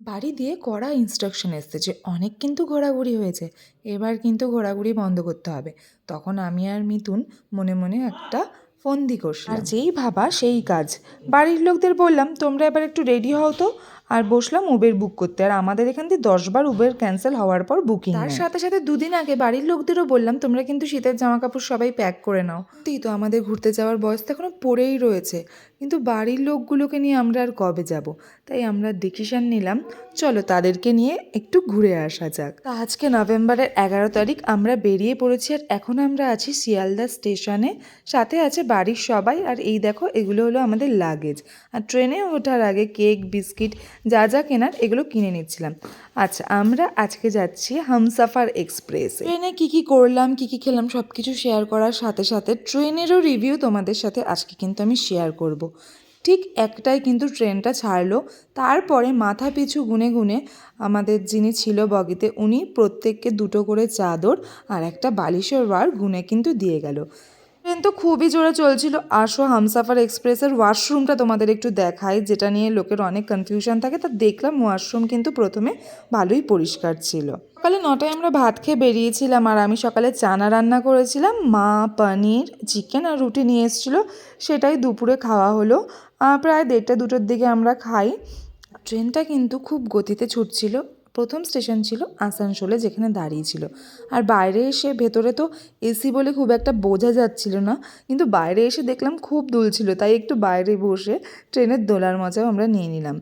বাড়ি দিয়ে কড়া ইনস্ট্রাকশন এসছে যে, অনেক কিন্তু ঘোরাঘুরি হয়েছে, এবার কিন্তু ঘোরাঘুরি বন্ধ করতে হবে। তখন আমি আর মিথুন মনে মনে একটা ফন্দি করছি আর যেই ভাবা সেই কাজ। বাড়ির লোকদের বললাম, তোমরা এবার একটু রেডি হও তো আর বসলাম উবের বুক করতে। আর আমাদের এখান থেকে দশবার উবের ক্যান্সেল হওয়ার পর বুকিং তার সাথে সাথে দুদিন আগে বাড়ির লোকদেরও বললাম তোমরা কিন্তু শীতের জামা কাপড় সবাই প্যাক করে নাও। সত্যিই তো আমাদের ঘুরতে যাওয়ার বয়স তো এখনও পড়েই রয়েছে। কিন্তু বাড়ির লোকগুলোকে নিয়ে আমরা আর কবে যাব? তাই আমরা ডিসিশন নিলাম চলো তাদেরকে নিয়ে একটু ঘুরে আসা যাক। তা আজকে নভেম্বরের এগারো তারিখ আমরা বেরিয়ে পড়েছি আর এখন আমরা আছি শিয়ালদা স্টেশনে সাথে আছে বাড়ির সবাই আর এই দেখো এগুলো হলো আমাদের লাগেজ আর ট্রেনে ওঠার আগে কেক বিস্কিট যা যা কেনার এগুলো কিনে নিচ্ছিলাম। আচ্ছা আমরা আজকে যাচ্ছি হামসাফার এক্সপ্রেস। ট্রেনে কী কী করলাম, কী কী খেলাম সব কিছু শেয়ার করার সাথে সাথে ট্রেনেরও রিভিউ তোমাদের সাথে আজকে কিন্তু আমি শেয়ার করব। ঠিক একটাই কিন্তু ট্রেনটা ছাড়লো, তারপরে মাথা পিছু গুনে গুনে আমাদের যিনি ছিল বগিতে, উনি প্রত্যেককে দুটো করে চাদর আর একটা বালিশের ওয়ার গুনে কিন্তু দিয়ে গেল। ট্রেন তো খুবই জোরে চলছিল। আসো, হামসাফার এক্সপ্রেসের ওয়াশরুমটা তোমাদের একটু দেখাই, যেটা নিয়ে লোকের অনেক কনফিউশন থাকে। তা দেখলাম ওয়াশরুম কিন্তু প্রথমে ভালোই পরিষ্কার ছিল। সকালে নটায় আমরা ভাত খেয়ে বেরিয়েছিলাম আর আমি সকালে চানা রান্না করেছিলাম। মা পনির চিকেন আর রুটি নিয়ে এসেছিল, সেটাই দুপুরে খাওয়া হলো। প্রায় দেড়টা দুটোর দিকে আমরা খাই। ট্রেনটা কিন্তু খুব গতিতে ছুটছিল। প্রথম স্টেশন ছিল আসানসোলে যেখানে দাঁড়িয়েছিল। আর বাইরে এসে ভেতরে তো এসি বলে খুব একটা বোঝা যাচ্ছিল না। কিন্তু বাইরে এসে দেখলাম খুব দুলছিল তাই একটু বাইরে বসে ট্রেনের দোলার মজাও আমরা নিয়ে নিলাম।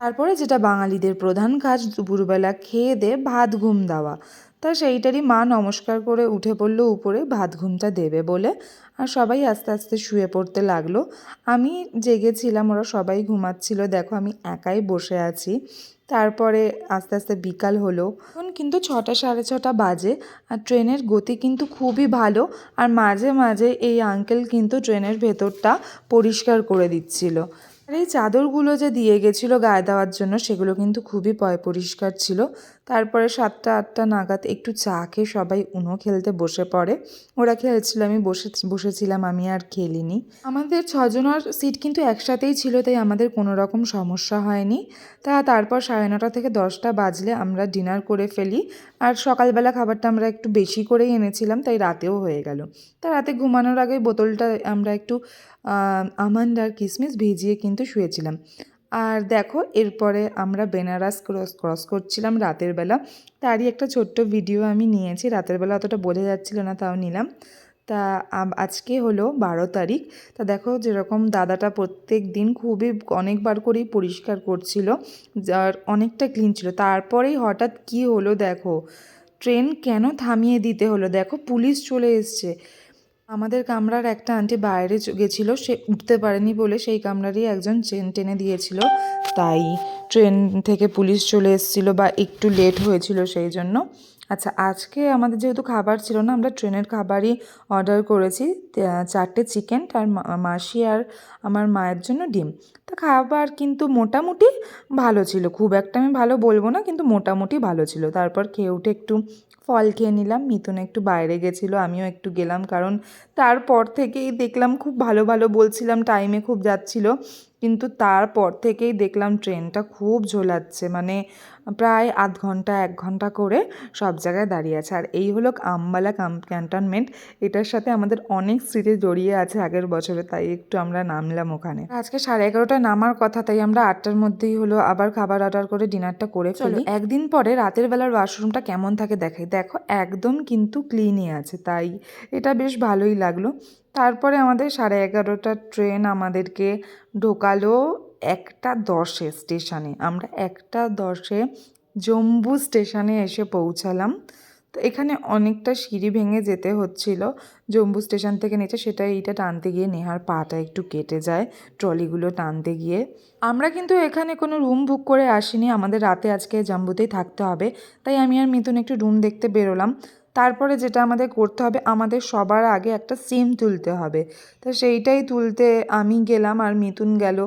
তারপরে যেটা বাঙালিদের প্রধান কাজ, দুপুরবেলা খেয়ে দে ভাত, ঘুম দেওয়া। তা সেইটারই মা নমস্কার করে উঠে পড়ল উপরে, ভাত ঘুমটা দেবে বলে। আর সবাই আস্তে আস্তে শুয়ে পড়তে লাগল। আমি জেগেছিলাম, ওরা সবাই ঘুমাচ্ছিল। দেখো আমি একাই বসে আছি। তারপরে আস্তে আস্তে বিকাল হলো। এখন কিন্তু ছটা সাড়ে ছটা বাজে, আর ট্রেনের গতি কিন্তু খুবই ভালো। আর মাঝে মাঝে এই আঙ্কেল কিন্তু ট্রেনের ভেতরটা পরিষ্কার করে দিচ্ছিল। আর এই চাদরগুলো যে দিয়ে গেছিল গায়ে দেওয়ার জন্য, সেগুলো কিন্তু খুবই পয় পরিষ্কার ছিল। তারপরে সাতটা, আটটা নাগাদ একটু চা খেয়ে সবাই উনো খেলতে বসে পড়ে। ওরা খেলছিল, আমি বসে, বসেছিলাম, আমি আর খেলিনি। আমাদের ছজনের সিট কিন্তু একসাথেই ছিল, তাই আমাদের কোনো রকম সমস্যা হয়নি। তা তারপর সাড়ে নটা থেকে দশটা বাজলে আমরা ডিনার করে ফেলি। আর সকালবেলা খাবারটা আমরা একটু বেশি করেই এনেছিলাম, তাই রাতেও হয়ে গেল। তা রাতে ঘুমানোর আগে বোতলটা আমরা একটু আমন্ড আর কিশমিশ ভিজিয়ে কিন্তু শুয়েছিলাম। আর দেখো, এরপরে আমরা বেনারস ক্রস ক্রস করছিলাম রাতের বেলা। তারই একটা ছোট্ট ভিডিও আমি নিয়েছি। রাতের বেলা অতটা বোঝা যাচ্ছিল না, তাও নিলাম। তা আজকে হলো বারো তারিখ। তা দেখো, যেরকম দাদাটা প্রত্যেক দিন খুবই অনেকবার করেই পরিষ্কার করছিল, যার অনেকটা ক্লিন ছিল। তারপরেই হঠাৎ কি হলো দেখো, ট্রেন কেন থামিয়ে দিতে হলো? দেখো, পুলিশ চলে এসছে। আমাদের কামরার একটা আন্টি বাইরে গেছিল, সে উঠতে পারেনি বলে সেই কামরারই একজন চেন টেনে দিয়েছিল। তাই ট্রেন থেকে পুলিশ চলে এসেছিল বা একটু লেট হয়েছিল সেই জন্য। আচ্ছা আজকে আমাদের যেহেতু খাবার ছিল না, আমরা ট্রেনের খাবারই অর্ডার করেছি। চারটে চিকেন আর মাসি আর আমার মায়ের জন্য ডিম। তা খাবার কিন্তু মোটামুটি ভালো ছিল। খুব একটা আমি ভালো বলব না, কিন্তু মোটামুটি ভালো ছিল। তারপর খেয়ে উঠে একটু ফল খেয়ে নিলাম। মিথুন একটু বাইরে গেছিল আমিও একটু গেলাম। কারণ তারপর থেকেই দেখলাম খুব ভালো ভালো বলছিলাম টাইমে খুব যাচ্ছিল। কিন্তু তারপর থেকেই দেখলাম ট্রেনটা খুব ঝোলাচ্ছে। মানে প্রায় আধ ঘণ্টা এক ঘণ্টা করে সব জায়গায় দাঁড়িয়ে আছে। আর এই হলো আম্বালা ক্যান্টনমেন্ট এটার সাথে আমাদের অনেক স্মৃতি জড়িয়ে আছে আগের বছরে তাই একটু আমরা নামলাম ওখানে। আজকে সাড়ে এগারোটায় নামার কথা তাই আমরা আটটার মধ্যেই হলো আবার খাবার অর্ডার করে ডিনারটা করে ফেলি। একদিন পরে রাতের বেলার ওয়াশরুমটা কেমন থাকে দেখাই। দেখো, একদম কিন্তু ক্লিনই আছে, তাই এটা বেশ ভালোই লাগল। তারপরে আমাদের সাড়ে এগারোটার ট্রেন আমাদেরকে ঢোকালো একটা দশে স্টেশনে আমরা একটা দশে জম্বু স্টেশনে এসে পৌঁছালাম। তো এখানে অনেকটা সিঁড়ি ভেঙে যেতে হচ্ছিল। জম্বু স্টেশন থেকে নিচে সেটা এইটা টানতে গিয়ে নেহার পাটা একটু কেটে যায় ট্রলিগুলো টানতে গিয়ে। আমরা কিন্তু এখানে কোনো রুম বুক করে আসিনি। আমাদের রাতে আজকে জাম্বুতেই থাকতে হবে। তাই আমি আর মিথুন একটু রুম দেখতে বেরোলাম। তারপরে যেটা আমাদের করতে হবে, আমাদের সবার আগে একটা সিম তুলতে হবে। তো সেইটাই তুলতে আমি গেলাম আর মিথুন গেল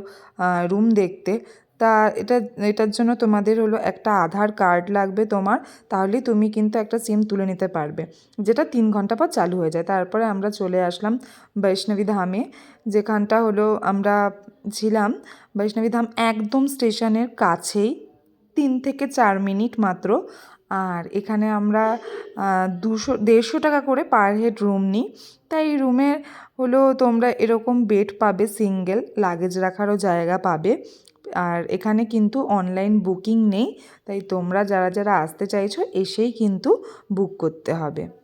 রুম দেখতে। তা এটা, এটার জন্য তোমাদের হলো একটা আধার কার্ড লাগবে তোমার তাহলেই তুমি কিন্তু একটা সিম তুলে নিতে পারবে। যেটা তিন ঘণ্টা পর চালু হয়ে যায়। তারপরে আমরা চলে আসলাম বৈষ্ণবী ধামে, যেখানটা হলো আমরা ছিলাম। বৈষ্ণবী ধাম একদম স্টেশনের কাছেই, তিন থেকে চার মিনিট মাত্র। আর এখানে আমরা দুশো, দেড়শো টাকা করে পার হেড রুম নিই। তাই রুমের হলো তোমরা এরকম বেড পাবে, সিঙ্গেল, লাগেজ রাখারও জায়গা পাবে। আর এখানে কিন্তু অনলাইন বুকিং নেই, তাই তোমরা যারা যারা আসতে চাইছো, এসেই কিন্তু বুক করতে হবে।